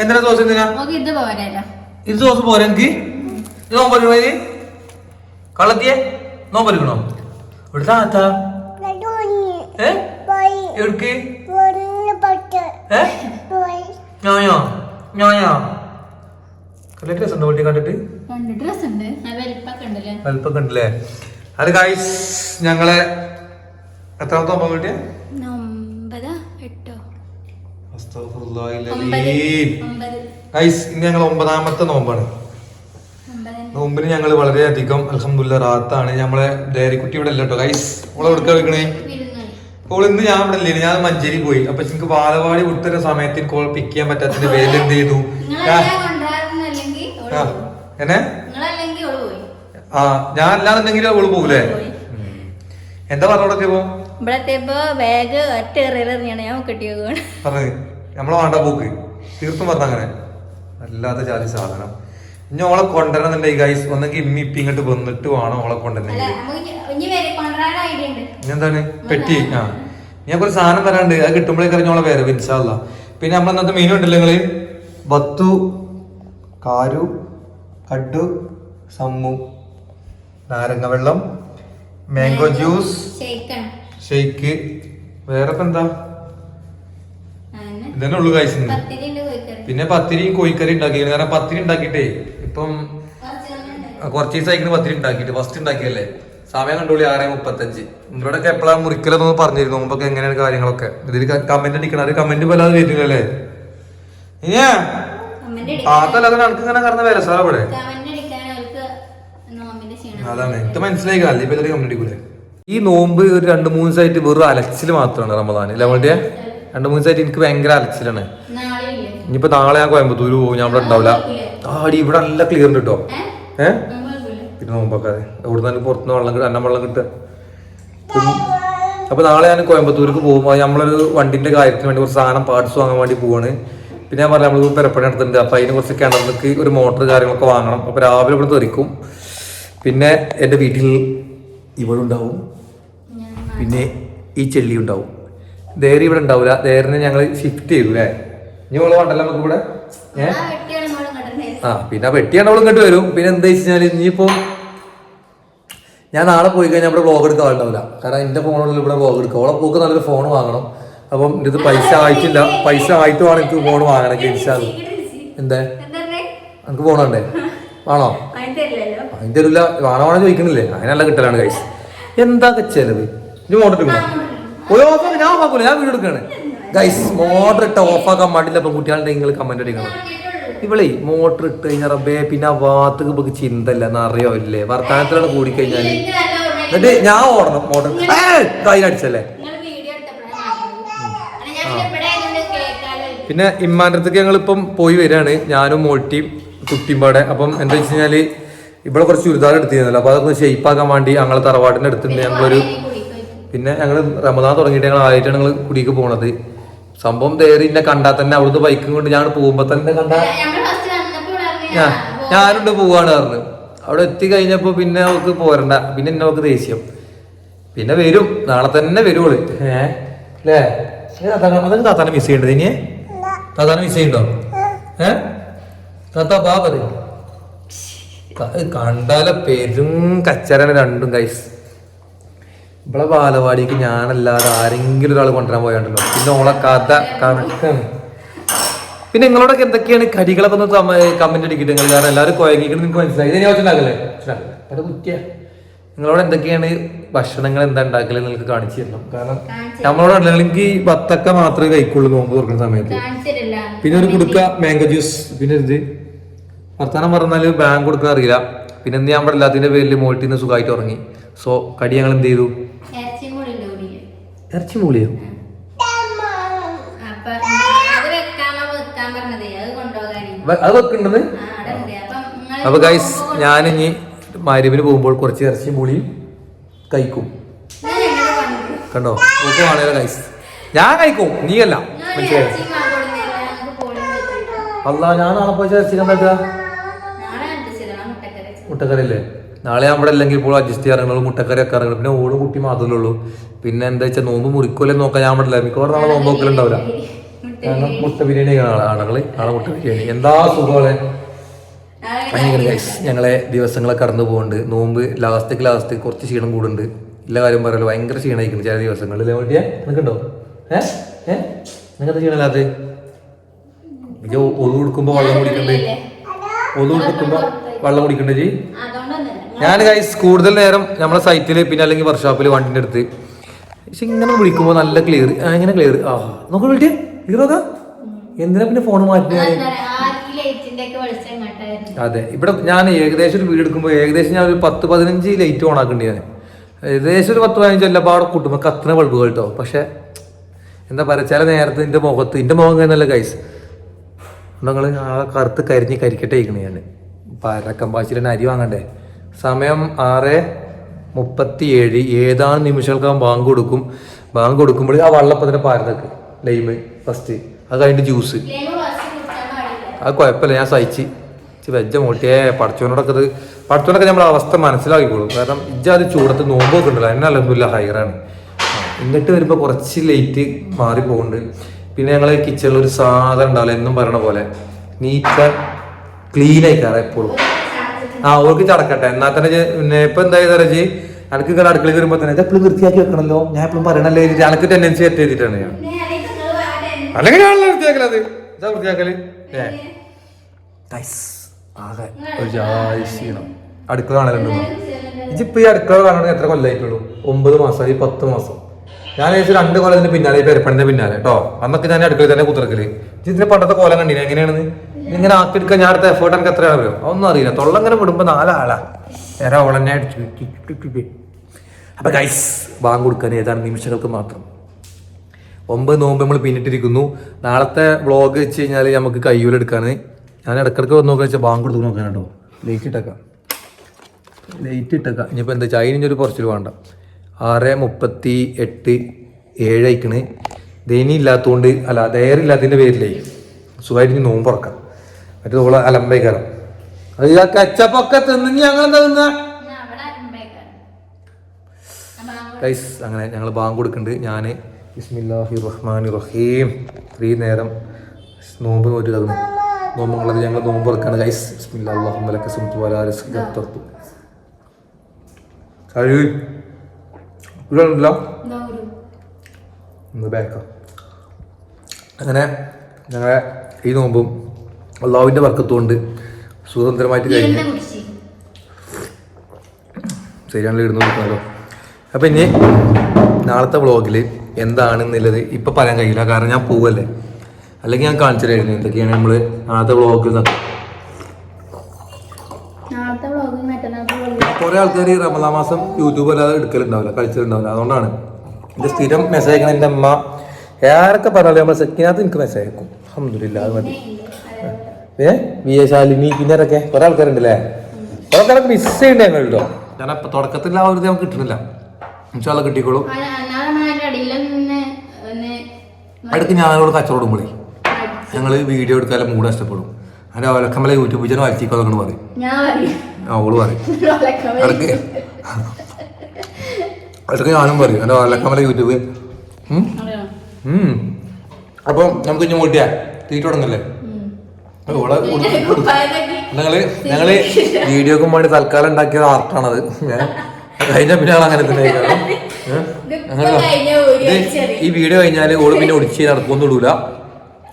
എന്തിനാ ദോശ എന്തിനാ ഇത് ദോശ പോരാ എനിക്ക്? ഇത് നോമ്പെടുക്കണോ ഇത് കള്ളത്തിയെ? നോമ്പെടുക്കണോ ഇവിടെ താത്ത. എവിടേക്ക്? ഞാനോ? ഞാനോ? നല്ല കണ്ടിട്ട്? ഡ്രസ് ഉണ്ട്. വലിപ്പൊക്കെ ഉണ്ടല്ലേ? വലുപ്പൊക്കെ ഉണ്ടല്ലേ? അത് ഗൈസ് ഞങ്ങളെ എത്രാമത്തെ ഒമ്പത് കിട്ടിയ? ഗൈസ് ഇന്ന് ഞങ്ങൾ ഒമ്പതാമത്തെ നോമ്പാണ്. നോമ്പിന് ഞങ്ങൾ വളരെയധികം അലഹമുല്ല റാത്താണ്. നമ്മളെ ഡയറിക്കുട്ടി ഇവിടെ അല്ല കേട്ടോ ഗൈസ് ഓളെ എടുക്കാൻ വെക്കണേ അപ്പോൾ ഇന്ന് ഞാൻ ഇവിടെ ഇല്ലേ ഞാൻ മഞ്ചേരി പോയി. അപ്പൊ എനിക്ക് ബാലവാടി വിട്ടൊരു സമയത്ത് കോൾ പിക്ക് ചെയ്യാൻ പറ്റാത്തതിന്റെ പേരിൽ എന്ത് ചെയ്തു. എന്നെ? ആ. ഞാൻ അല്ലാന്നുണ്ടെങ്കിൽ അവൾ പോകൂലേ. എന്താ പറഞ്ഞോടൊക്കെ പോ ഇവിടത്തെപ്പോ ബാഗ് ഒറ്റ എറിയാണ് ഞാൻ കെട്ടിയത് പറഞ്ഞത് നമ്മളെ വേണ്ട പോക്ക് തീർത്തും പറഞ്ഞ അങ്ങനെ. അല്ലാത്ത ജാതി സാധനം. ഇനി ഓളെ കൊണ്ടുവരണമെന്നുണ്ടെങ്കിൽ ഗൈസ് ഒന്നെങ്കിൽ ഇമ്മി ഇപ്പി ഇങ്ങോട്ട് വന്നിട്ട് വേണം ഓളെ കൊണ്ടുവരണമെങ്കിൽ. എന്താണ്? പെട്ടി. ആ. ഞാൻ ഒരു സാധനം തരാണ്ട്. അത് കിട്ടുമ്പോഴേക്ക് അറിഞ്ഞോളെ വേറെ വിൻസാല്ല പിന്നെ നമ്മൾ ഇന്നത്തെ മീനും ഉണ്ടല്ലോ നിങ്ങൾ? ബത്തു കാരു കഡു സമ്മു നാരങ്ങ വെള്ളം മാംഗോ ജ്യൂസ് ഷെയ്ക്ക് വേറെ എന്താ. ഇതന്നെ ഉള്ളു കോഴിക്കറി. പിന്നെ പത്തിരിയും കോഴിക്കറി ഉണ്ടാക്കി കാരണം പത്തിരി ഉണ്ടാക്കിയിട്ടേ ഇപ്പം കുറച്ച് ദിവസം ആ, കുറച്ച് ദിവസമായിക്കണ് പത്തിരി ഉണ്ടാക്കിയിട്ട്. ഫസ്റ്റ് ഉണ്ടാക്കിയല്ലേ സമയം കണ്ടോളി ആറ് മുപ്പത്തഞ്ച്. ഇവിടെയൊക്കെ എപ്പോഴാണ് മുറിക്കലെന്നൊന്ന് പറഞ്ഞിരുന്നു? മുമ്പൊക്കെ എങ്ങനെയാണ് കാര്യങ്ങളൊക്കെ? ഇതിൽ കമന്റ് അടിക്കണം അത് കമന്റ് വല്ലാതെ വരുന്നില്ലല്ലേ ഇനിയാ? അതല്ലാതെ കണക്ക് ഇങ്ങനെ കറന്ന വരാം സാർ അവിടെ അതാണ്. ഇത് മനസ്സിലായി അല്ലേ ഇപ്പൊ കമന്റ് അടിക്കൂലേ? ഈ നോമ്പ് ഒരു രണ്ട് മൂന്ന് ദിവസമായിട്ട് വെറും അലച്ചിൽ മാത്രമാണ് റമദാൻ ഇല്ല നമ്മളുടെ രണ്ട് മൂന്ന് ദിവസമായിട്ട് എനിക്ക് ഭയങ്കര അലച്ചിലാണ്. ഇനിയിപ്പോ നാളെ ഞാൻ കോയമ്പത്തൂര് പോകും ഞാൻ ഇവിടെ ഉണ്ടാവില്ല ആടി ഇവിടെ നല്ല ക്ലിയർ ഉണ്ട് കേട്ടോ? ഏഹ്? പിന്നെ നോമ്പൊക്കെ എവിടെ നിന്ന് പുറത്തുനിന്ന് വെള്ളം കിട്ടും അന്നം വെള്ളം കിട്ടുക? അപ്പൊ നാളെ ഞാൻ കോയമ്പത്തൂർക്ക് പോകുമ്പോൾ നമ്മളൊരു വണ്ടിന്റെ കാര്യത്തിന് വേണ്ടി കുറച്ച് സാധനം പാർട്സ് വാങ്ങാൻ വേണ്ടി പോവാണ്. പിന്നെ ഞാൻ പറഞ്ഞു നമ്മൾ പെരപ്പണി എടുത്തിട്ടുണ്ട് അപ്പൊ അതിന് കുറച്ച് കിണറിലേക്ക് ഒരു മോട്ടർ കാര്യങ്ങളൊക്കെ വാങ്ങണം. അപ്പൊ രാവിലെ ഇവിടെ തെറിക്കും. പിന്നെ എന്റെ വീട്ടിൽ ഇവളുണ്ടാവും. പിന്നെ ഈ ചെള്ളി ഉണ്ടാവും. ദേറി ഇവിടെ ഉണ്ടാവില്ല ദേറിനെ ഞങ്ങൾ ഷിഫ്റ്റ് ചെയ്തു അല്ലേ ഇനി ഓൾ വേണ്ടല്ലോ നമുക്ക് ഇവിടെ? ആ വെട്ടിയാണ് പിന്നെ വെട്ടി പെട്ടിയാണ് അവൾ ഇങ്ങോട്ട് വരും. പിന്നെ എന്താ വെച്ചാൽ ഇനിയിപ്പോ ഞാൻ നാളെ പോയി കഴിഞ്ഞാൽ ഇവിടെ വ്ളോഗ് എടുക്കാൻ ഉണ്ടാവില്ല കാരണം എന്റെ ഫോണിൽ ഇവിടെ വ്ളോഗ് എടുക്കുക അവളെ പോക്ക് നല്ലൊരു ഫോൺ വാങ്ങണം. അപ്പം ഇത് പൈസ ആയിട്ടില്ല. പൈസ ആയിട്ട് വേണം എനിക്ക് ഫോൺ വാങ്ങണം ഇൻഷാൽ എന്താ? എനിക്ക് ആണോ അതിന് തരില്ലല്ലോ. അതിന്റെ ഒരു വേണോ വേണോ ചോദിക്കണില്ലേ? അതിനെല്ലാം കിട്ടലാണ് കൈസ് എന്താ ചെലവ്? ഇത് മോട്ടർ ഇട്ടുണ്ടോ ഒരു ഓഫ് ഞാൻ ഓഫാക്കൂല ഞാൻ വീഡിയോ ഗൈസ് മോട്ടർ ഇട്ട ഓഫാക്കാൻ പാടില്ല ഇപ്പൊ കുട്ടികളുടെ നിങ്ങൾ കമന്റ് അടിക്കണം. ഇവളേ മോട്ടർ ഇട്ട് കഴിഞ്ഞാൽ റബ്ബേ പിന്നെ ആ വാത്തക്ക് ഇപ്പൊ ചിന്തല്ല എന്നറിയോ ഇല്ലേ? എനിക്ക് നല്ല എന്നിട്ട് ഞാൻ ഓടണം മോട്ടർ കേൾക്കാലോ. പിന്നെ ഇമ്മാന്റെ അടുത്തേക്ക് ഞങ്ങളിപ്പം പോയി വരികയാണ്. ഞാനും മോട്ടിയും കുട്ടിയും പാടെ അപ്പം എന്താ വെച്ച് കഴിഞ്ഞാൽ ഇവിടെ കുറച്ച് ചുരിദാർ എടുത്തിരുന്നല്ലോ. അപ്പൊ അതൊക്കെ ഷെയ്പ്പ് ആക്കാൻ വേണ്ടി ഞങ്ങളെ തറവാടിന്റെ അടുത്തുണ്ട്. ഞങ്ങളൊരു. പിന്നെ ഞങ്ങൾ റമദാൻ തുടങ്ങിയിട്ട് ഞങ്ങൾ ആയിട്ട് ഞങ്ങൾ കുടിക്ക് പോണത്. സംഭവം തേറി എന്നെ കണ്ടാൽ തന്നെ അവിടുന്ന് ബൈക്കും കൊണ്ട് ഞാൻ പോകുമ്പോ തന്നെ കണ്ട ഞാൻ ഞാനുണ്ട് പോവാണ് പറഞ്ഞു. അവിടെ എത്തി കഴിഞ്ഞപ്പോ പിന്നെ അവൾക്ക് പോരണ്ട. പിന്നെ എന്നെ അവൾക്ക് ദേഷ്യം. പിന്നെ വരും. നാളെ തന്നെ വരുവൾ. ഏഹ് അല്ലേ അതൊക്കെ താത്താനെ മിസ് ചെയ്യണ്ടത് ഇനി? താത്താനെ മിസ് ചെയ്യണ്ടോ? ഏഹ് താത്ത ബാ പറയും. കണ്ടാലെ പെരും കച്ചരനെ രണ്ടും കൈസ് ഇവിടെ ബാലവാടിക്ക് ഞാനല്ലാതെ ആരെങ്കിലും ഒരാൾ കൊണ്ടുവരാൻ പോയാണ്ടല്ലോ. പിന്നെ ഓളെ കഥ കണക്കാണ് പിന്നെ നിങ്ങളോടൊക്കെ എന്തൊക്കെയാണ് കടികളൊക്കെ ഒന്ന് കമന്റ് അടിക്കിട്ട് നിങ്ങൾ കാരണം എല്ലാവരും കുഴങ്ങിക്കണം നിങ്ങൾക്ക് മനസ്സിലായി. ഇത് ഞാൻ വെച്ചിട്ടുണ്ടാക്കല്ലേ അത് കുറ്റിയ നിങ്ങളോട് എന്തൊക്കെയാണ് ഭക്ഷണങ്ങൾ എന്താ ഉണ്ടാക്കൽ നിങ്ങൾക്ക് കാണിച്ചു തരണം. കാരണം നമ്മളോട് അല്ലെങ്കിൽ എനിക്ക് ബത്തക്ക മാത്രമേ കഴിക്കുള്ളൂ നോമ്പ് തുറക്കുന്ന സമയത്ത്. പിന്നെ ഒരു കുടുക്ക മാംഗോ ജ്യൂസ് പിന്നെ ഇത് വർത്താനം പറഞ്ഞാൽ ബാങ്ക് കൊടുക്കാൻ അറിയില്ല. പിന്നെ എന്ത് ഞാൻ പാടില്ല? അതിന്റെ പേരിൽ മോട്ടിന്ന് സുഖമായിട്ട് ഉറങ്ങി. സോ കടി ഞങ്ങൾ എന്ത് ചെയ്തു? ഇറച്ചി മൂളിയോ അത് വെക്കണ്ടത് അപ്പൊ ഗൈസ് ഞാനിനി ഇനി മാരിവിന് പോകുമ്പോൾ കുറച്ച് ഇറച്ചി മൂളിയും കഴിക്കും. കണ്ടോ? ഓക്കെ ആണല്ലോ ഗൈസ് ഞാൻ കഴിക്കും. നീയല്ല. അല്ല മനസ്സിലായോ? അല്ല ഞാൻ നാളെ പോയി ഇറച്ചി കണ്ടാ നാളെ നാളെ അവിടെ അല്ലെങ്കിൽ ഇപ്പോൾ അഡ്ജസ്റ്റ് ചെയ്യാറുള്ളൂ മുട്ടക്കറി ഇറങ്ങും പിന്നെ ഓട് കുട്ടി മാത്രമേ ഉള്ളൂ. പിന്നെ എന്താ വെച്ചാൽ നോമ്പ് മുറിക്കോലെ നോക്കാൻ ഞാൻ അവിടെ മിക്കവാറും നാളെ നോമ്പ് നോക്കലുണ്ടാവില്ല മുട്ട കാരണം മുട്ട ബിരിയാണി ആണുങ്ങൾ ആളെ മുട്ട ബിരിയാണി. എന്താ സുഖമാണ് ഭയങ്കര ഗൈസ് ഞങ്ങളെ ദിവസങ്ങളെ കടന്നു പോകുന്നുണ്ട് നോമ്പ് ലാസ്റ്റ് ലാസ്റ്റ് കുറച്ച് ക്ഷീണം കൂടുന്നുണ്ട്. ഇല്ല കാര്യം പറയല്ലോ ഭയങ്കര ക്ഷീണമായിരിക്കുന്നു ചില ദിവസങ്ങളിൽ. നിൽക്കണ്ടോ വേണ്ടിയാ നിനക്കുണ്ടോ? ഏഹ് ഏ? നിനക്കത് ഒതു കൊടുക്കുമ്പോ വെള്ളം കുടിക്കണ്ടേ? ഒതു കൊടുക്കുമ്പോ വെള്ളം കുടിക്കണ്ടേ ഞാൻ ഗൈസ് കൂടുതൽ നേരം നമ്മളെ സൈറ്റിൽ പിന്നെ അല്ലെങ്കിൽ വർക്ക്ഷോപ്പിൽ വണ്ടിന്റെ അടുത്ത്. പക്ഷെ ഇങ്ങനെ വിളിക്കുമ്പോൾ നല്ല ക്ലിയർ ഇങ്ങനെ ക്ലിയർ ആ നോക്കി വിളിക്കേ. നോക്കാം എന്തിനാ പിന്നെ ഫോൺ മാറ്റി അതെ ഇവിടെ ഞാൻ ഏകദേശം ഒരു വീട് എടുക്കുമ്പോൾ ഏകദേശം ഞാൻ ഒരു പത്ത് പതിനഞ്ച് ലൈറ്റ് ഓൺ ആക്കേണ്ടി ഞാൻ. ഏകദേശം ഒരു പത്ത് പതിനഞ്ച് അല്ല പാടെ കൂട്ടുമ്പോൾ കത്തുന്ന ബൾബുകൾ കേട്ടോ പക്ഷെ എന്താ പറയുക ചില നേരത്തെ എന്റെ മുഖത്ത് എന്റെ മുഖം കഴിഞ്ഞല്ല ഗൈസ് നിങ്ങൾ ആ കറുത്ത് കരിഞ്ഞ് കരിക്കട്ടെ ഇരിക്കണേ ഞാൻ പരക്കം പാച്ചിലെ അരി വാങ്ങണ്ടേ? സമയം ആറ് മുപ്പത്തി ഏഴ് ഏതാനും നിമിഷങ്ങൾക്കാൻ ബാങ്ക് കൊടുക്കും. ബാങ്ക് കൊടുക്കുമ്പോൾ ആ വള്ളപ്പത്തിന്റെ പാരതൊക്കെ ലൈമ് ഫസ്റ്റ് അത് കഴിഞ്ഞിട്ട് ജ്യൂസ് അത് കുഴപ്പമില്ല ഞാൻ സഹിച്ച്. വെജ്ജ വെജ മോട്ടിയെ പഠിച്ചവനോടൊക്കെ ഇത് പഠിച്ചവനൊക്കെ നമ്മളെ അവസ്ഥ മനസ്സിലാക്കിക്കോളും. കാരണം ഇജ്ജാതി ചൂടത്ത് നോമ്പൊക്കെ ഉണ്ടല്ലോ എന്നെ അലഹമില്ല ഹയറാണ് എന്നിട്ട് വരുമ്പോൾ കുറച്ച് ലേറ്റ് മാറി പോകുന്നുണ്ട് പിന്നെ ഞങ്ങൾ കിച്ചണിൽ ഒരു സാധനം ഉണ്ടാവില്ല. എന്നും പറയണ പോലെ. നീറ്റ് ക്ലീൻ ആയിക്കാറ് എപ്പോഴും. ആ ഓർക്ക് ചടക്കട്ടെ. എന്നാൽ തന്നെ പിന്നെ ഇപ്പൊ എന്തായി ചെയ്താ എനിക്ക് ഇങ്ങനെ അടുക്കളയിൽ വരുമ്പോ തന്നെ എപ്പോഴും വൃത്തിയാക്കി വെക്കണല്ലോ. ഞാൻ എപ്പോഴും പറയണല്ലേ എനിക്ക് ടെൻഡൻസി സെറ്റ് ചെയ്തിട്ടാണ് ഞാൻ. അല്ലെങ്കിൽ ഞാനല്ല വൃത്തിയാക്കലത് ഇതാ വൃത്തിയാക്കൽ. ഏ. ഗൈസ്, ആകെ ഒരു ജാതി ക്ഷീണം. അടുക്കള കാണലുണ്ടോ? ഇതിപ്പോ ഈ അടുക്കള കാണാൻ എത്ര കൊല്ലായിട്ടുള്ളൂ? ഒമ്പത് മാസം ഈ പത്ത് മാസം. ഞാൻ ഏകദേശം രണ്ട് കൊല്ലത്തിന് പിന്നാലെ ഈ പെരപ്പണിന്റെ പിന്നാലെ കേട്ടോ അന്നൊക്കെ ഞാൻ അടുക്കളയിൽ തന്നെ കുത്തിറക്കൽ ഇതിന്റെ പണ്ടത്തെ കൊല്ലം കണ്ടിന്? എങ്ങനെയാണെന്ന് ഇങ്ങനെ ആക്കിയെടുക്കാൻ ഞാൻ അടുത്ത എഫേർട്ട് എനിക്ക് എത്രയാ അറിയോ? അതൊന്നും അറിയില്ല. തൊള്ളങ്ങനെ വിടുമ്പോ നാലാളാ. ഓളന്നെ അടിച്ചു അപ്പൊ ഗൈസ് ബാങ്ക് കൊടുക്കാൻ ഏതാനും നിമിഷങ്ങൾക്ക് മാത്രം? ഒമ്പത് നോമ്പ് നമ്മൾ പിന്നിട്ടിരിക്കുന്നു. നാളത്തെ വ്ളോഗ് വെച്ച് കഴിഞ്ഞാൽ നമുക്ക് കയ്യൂലെടുക്കാൻ ഞാൻ ഇടക്കിടക്ക് വന്ന് നോക്കാൻ വെച്ചാൽ ബാങ്ക് കൊടുത്ത് നോക്കാൻ കേട്ടോ. ലേറ്റ് ഇട്ടേക്കാം. ലേറ്റ് ഇട്ടേക്കാം. ഇനിയിപ്പോൾ എന്താ വെച്ചാൽ അതിനൊരു കുറച്ചിൽ വേണ്ട. ആറ് മുപ്പത്തി എട്ട് ഏഴ് അയക്കണ്. ദേനി ഇല്ലാത്തതുകൊണ്ട് അല്ല ദയറില്ലാത്തതിന്റെ പേരിലേ സുഖമായിട്ട് ഇനി നോമ്പ് തുറക്കാം. മറ്റേ നമ്മളെ അലമ്പേക്കാരം. അത് ആ കച്ചപ്പൊക്കെ തിന്നു ഞങ്ങൾ എന്താ തിന്നാ? ഗൈസ് അങ്ങനെ ഞങ്ങൾ ബാങ്ക് കൊടുക്കുന്നുണ്ട്. ഞാൻ ബിസ്മില്ലാഹി റഹ്മാൻ റഹീം ത്രീ നേരം നോമ്പ് നോറ്റ് തന്നു നോമ്പുള്ളത് ഞങ്ങൾ നോമ്പ് ഇറക്കാണ് ഗൈസ് ബിസ്മില്ലാ അല്ലാഹു വലാ റിസ്ഖി അത്തർത്തു കഴിവ് ഇല്ല ഒന്ന് ബാക്കാം അങ്ങനെ ഞങ്ങളെ ഈ നോമ്പും അള്ളാഹുവിന്റെ വർക്കത്തുകൊണ്ട് സ്വതന്ത്രമായിട്ട് കഴിഞ്ഞ്. ശരിയാണല്ലോ ഇടുന്നു നോക്കാമല്ലോ അപ്പം ഇനി നാളത്തെ വ്ളോഗിൽ എന്താണെന്നുള്ളത് ഇപ്പം പറയാൻ കഴിയില്ല. കാരണം ഞാൻ പോവല്ലേ? അല്ലെങ്കിൽ ഞാൻ കാണിച്ചു തരായിരുന്നു എന്തൊക്കെയാണ് നമ്മൾ നാളത്തെ വ്ളോഗിൽ കുറേ ആൾക്കാർ ഈ റമദാ മാസം യൂട്യൂബ് അല്ലാതെ എടുക്കലുണ്ടാവില്ല കളിച്ചിട്ടുണ്ടാവില്ല. അതുകൊണ്ടാണ് എന്റെ സ്ഥിരം മെസ്സേജ് അയക്കണം എന്റെ അമ്മ ആരൊക്കെ പറഞ്ഞാലും നമ്മൾ സെക്കിനകത്ത് എനിക്ക് മെസ്സേജ് അയക്കും. അഹമ്മദില്ല അത് മതി. ഏ? വി എ ശാലിനി പിന്നെ ആരൊക്കെ കുറേ ആൾക്കാരുണ്ടല്ലേ? കുറേ ആൾക്കാരൊക്കെ മിസ് ചെയ്യണ്ടായിരുന്നു കേട്ടോ ഞാൻ അപ്പം തുടക്കത്തിൽ ആ ഒരു ഇത് നമുക്ക് കിട്ടുന്നില്ല. ഇൻഷാല്ല കിട്ടിക്കോളും. അടുത്ത് ഞാനോട് കച്ചവടം കൂടി ഞങ്ങൾ വീഡിയോ എടുക്കാതെ മൂഡ് നഷ്ടപ്പെടും. അതിന്റെ അവലക്കമ്മലെ യൂട്യൂബ് ചാനൽ വായിച്ചിക്കോ പറയും. ഞാൻ പറയും. ആ ഓൾ പറയും. ഇടയ്ക്ക് ഇടയ്ക്ക് ഞാനും പറയും. എന്റെ അവലക്കമ്മലെ യൂട്യൂബ്? അപ്പം നമുക്ക് ഇനി മൂട്ടിയാ തീറ്റ തുടങ്ങല്ലേ ഉം. ഓളെ പിന്നെ കുപ്പായത്തൊക്കെ ഞങ്ങൾ ഞങ്ങൾ വീഡിയോക്കും വേണ്ടി തൽക്കാലം ഉണ്ടാക്കിയ ആർട്ടാണത്. ഞാൻ കഴിഞ്ഞ പിന്നെ അങ്ങനെ തന്നെ. ഈ വീഡിയോ കഴിഞ്ഞാൽ ഓൾ പിന്നെ ഒടിച്ച് നടക്കൊന്നും ഇടൂല.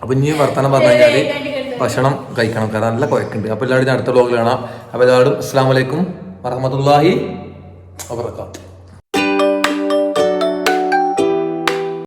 അപ്പൊ ഇനി വർത്തമാനം പറഞ്ഞു കഴിഞ്ഞാൽ ഭക്ഷണം കഴിക്കണം. കാരണം നല്ല കുഴക്കുണ്ട്. അപ്പൊ എല്ലാവരും അടുത്ത ബ്ലോഗിലാണ് കാണാം അപ്പൊ എല്ലാവരും അസ്സാം വലൈക്കും വറഹമത്തല്ലാഹി വാബർക്കാത്തു